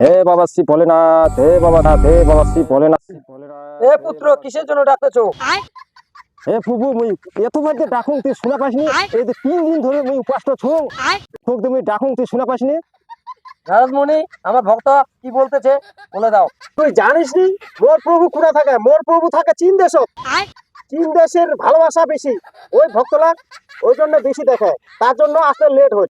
হে বাবা শ্রী ভোলেনাথ হে বাবা নাথ হে বাবা শ্রী ভোলেনাথ। এ পুত্র কিসের জন্য ডাকতেছো? হে প্রভু মুই এত মধ্যে ডাকুন তুই শোনা পাসনি? এই যে তিন দিন ধরে মুই উপাসটা ছো তোকে তুমি ডাকুন তুই শোনা পাসনি? নারদমণি আমার ভক্ত কি বলতেছে বলে দাও। তুই জানিস নি মোর প্রভু কুড়া থাকে? মোর প্রভু থাকে চীন দেশ। চীন দেশের ভালোবাসা বেশি। ওই ভক্তরা ওই জন্য বেশি দেখে। তার জন্য আসতে লেট হচ্ছে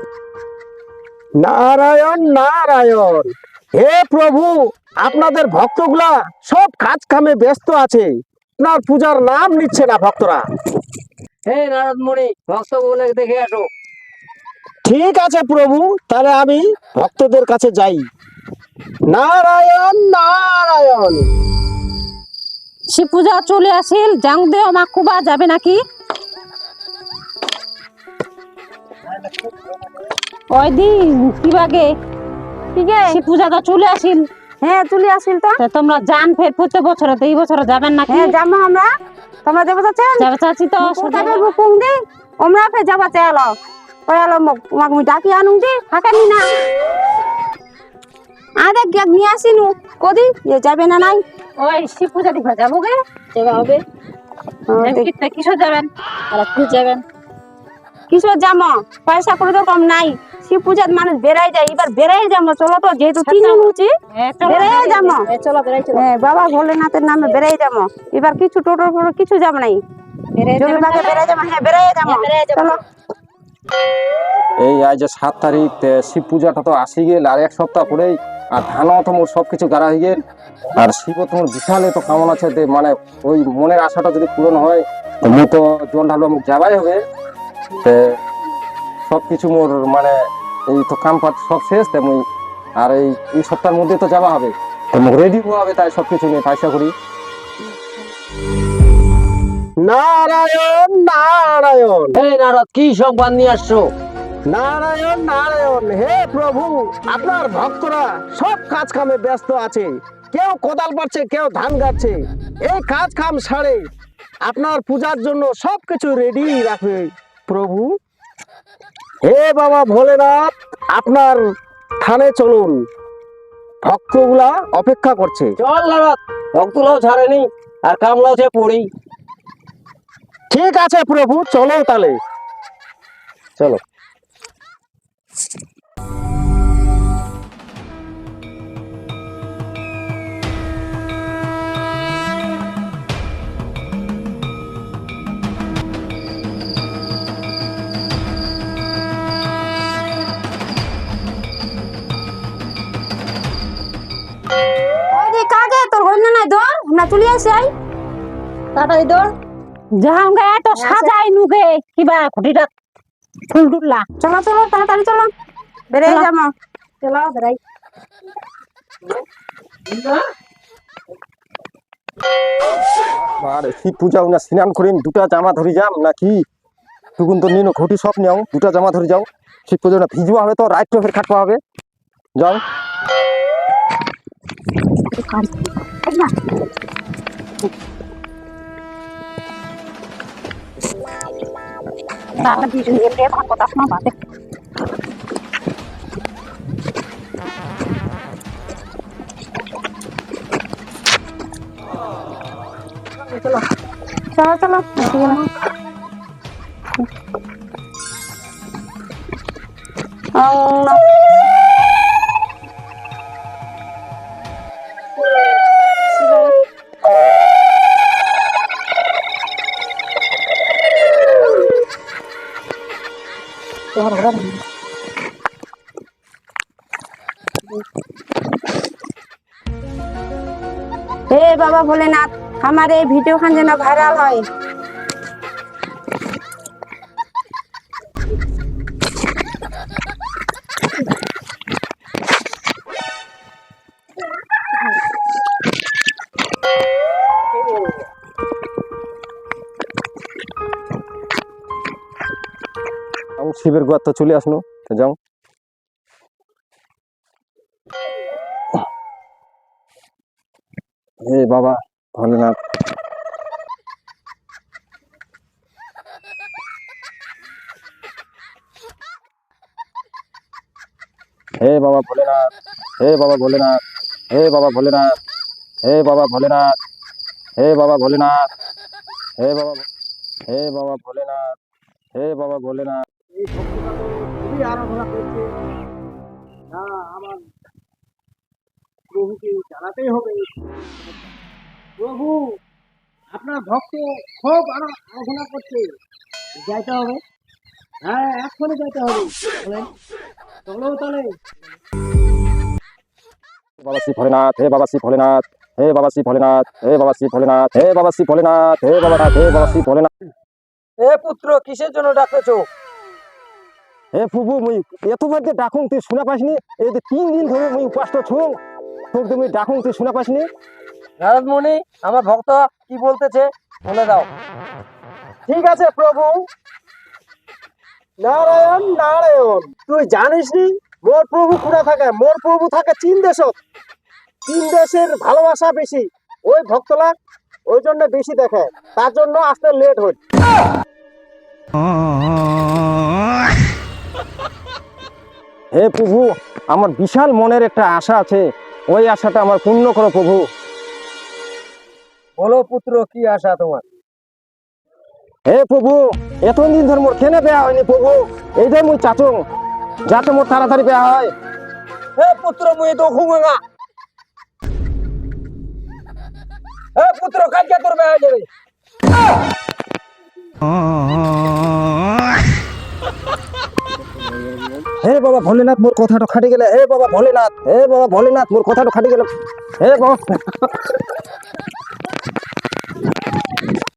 নারায়ণ নারায়ণ। হে প্রভু আপনাদের ভক্তগুলা সব কাজ কামে ব্যস্ত আছে। আপনার পূজার নাম নিচ্ছে না ভক্তরা। হে নারদমণি ভক্ত বলে দেখে আসো। ঠিক আছে প্রভু তাহলে আমি ভক্তদের কাছে যাই। নারায়ণ নারায়ণ। শিব পূজা চলে আসিল জাং দেও মাকুবা যাবে নাকি? ওই দিন কিবাগে শিব পূজা তো চলে আসিল। হ্যাঁ চলে আসিল তো। তোমরা জান ফের প্রত্যেক বছরে তো এই বছরে যাবেন নাকি? হ্যাঁ যাব আমরা। তোমরা যাব চাচ্ছেন যাবে চাচ্ছি তো তবে বুকুং দি ওমরা ফে যাবা চালো। কয়ালো মক মাক মি ডাকি আনুং দি হাকানি না আরে গেক নিয়ে আসিনু। কদি এ যাবে না নাই? ওই শিব পূজা দিবা যাব গে। যাবা হবে। কিসে যাবেন? আর কি যাবেন? কিসব যামো? পয়সা করে তো কম নাই। শিব পূজাত মানুষ বেড়াই যায় এবার বেড়াই যাব চলো তো যেহেতু তিন দিন বেড়াই যাব চলো বেড়াই চলো। হ্যাঁ বাবা ভোলেনাথের নামে বেড়াই যাব এবার কিছু টোটো ফোটো কিছু যাব নাই। হ্যাঁ বেড়াই যাব। চলো। এই আজ যে সাত তারিখ শিব পূজাটা তো আসি গেল আর এক সপ্তাহ পরেই আর ধানও তো মোর সব কিছু গাড়া হয়ে গেল আর শিব তোমার বিশাল তো কেমন আছে যে মানে ওই মনের আশাটা যদি পূরণ হয় তো মু তো জন ঢালো মুখ যাবাই হবে। তে সব কিছু মোর মানে এই তো কাম কাজ সব শেষ তে মুই আর এই এই সপ্তাহের মধ্যে তো যাওয়া হবে। তো রেডি হওয়া হবে তাই সব কিছু নিয়ে পয়সা করি। নারায়ণ নারায়ণ। হে নারদ কি সংবাদ নিয়ে আসছো? নারায়ণ নারায়ণ হে প্রভু আপনার ভক্তরা সব কাজ কামে ব্যস্ত আছে। কেউ কোদাল পাচ্ছে কেউ ধান গাচ্ছে এই কাজ কাম সারে আপনার পূজার জন্য সব কিছু রেডি রাখবে। প্রভু। হে বাবা ভোলেনাথ আপনার থানে চলুন। ভক্তগুলা অপেক্ষা করছে। চল দাদা ভক্তগুলাও ছাড়েনি আর কামলাও যে পড়ি। ঠিক আছে প্রভু চলো তাহলে। চলো। আমরা চলে আসি আই। তাড়াতাড়ি দর যাহাম গে এত সাজাই নুগে কিবা খুঁটিটা ফুল টুললা চলো চলো তাড়াতাড়ি চলো। বেড়াই চলো। যাব। চলো বেড়াই আর শিব পূজা উনা স্নান করিম দুটা জামা ধরি যাম নাকি? তুকুন তো নিনো ঘটি সব নিও দুটা জামা ধরে যাও। শিব পূজা না ভিজবা হবে তো রাইট ফের খাটবা হবে যাও। cái con ấy nhá bạn làm gì chuyện em không. có tao mà bạn chào chào चलो chào है হে বাবা ভোলেনাথ আমার এই ভিডিওখান যেন ভাইরাল হয়। শিবের গোয়ার তো চলে আসলো, তো যাও। হে বাবা, ভোলেনাথ। হে বাবা ভোলেনাথ, হে বাবা ভোলেনাথ, হে বাবা ভোলেনাথ, হে বাবা ভোলেনাথ, হে বাবা ভোলেনাথ, হে বাবা হে বাবা ভোলেনাথ, হে বাবা ভোলেনাথ। খুবই আরাধনা করছে। না আমার প্রভুকে জানাতেই হবে। প্রভু আপনার ভক্ত খুব আরাধনা করছে। যাইতে হবে। হ্যাঁ এক্ষুনি যাইতে হবে। বলেন। চলো তাহলে। বাবা শ্রী ভোলেনাথ হে বাবা শ্রী ভোলেনাথ হে বাবা শ্রী ভোলেনাথ হে বাবা শ্রী ভোলেনাথ হে বাবা শ্রী ভোলেনাথ হে বাবা নাথ হে বাবা শ্রী ভোলেনাথ। এ পুত্র কিসের জন্য ডাকতেছো? হে প্রভু মুই এতবার যে ডাকুন তুই শোনা পাসনি? এই যে তিন দিন ধরে মুই উপাসটা ছুঁ তোর তুমি ডাকুন তুই শোনা পাসনি? নারদ মুনি আমার ভক্ত কি বলতেছে বলে দাও। ঠিক আছে প্রভু। নারায়ণ নারায়ণ। তুই জানিস নি মোর প্রভু কুড়া থাকে? মোর প্রভু থাকে চীন দেশত চীন দেশের ভালোবাসা বেশি। ওই ভক্তলা ওই জন্য বেশি দেখে। তার জন্য আসতে লেট হল হে প্রভু আমার বিশাল মনের একটা আশা আছে। ওই আশাটা আমার পূর্ণ করো প্রভু। বলো পুত্র কি আশা তোমার? হে প্রভু এতদিন ধরে মোর কেনে বেয়া হয়নি প্রভু। এই যে মুই চাচুং যাতে মোর তাড়াতাড়ি বেয়া হয়। হে পুত্র মুই তো ঘুমেগা হে পুত্র কাজকে তোর বেয়া হয়ে যাবে। হে বাবা ভোলেনাথ, মোর কথাটা খাটি গেলে। হে বাবা ভোলেনাথ, হে বাবা ভোলেনাথ, মোর কথাটা খাটি গেলে। হে বাবা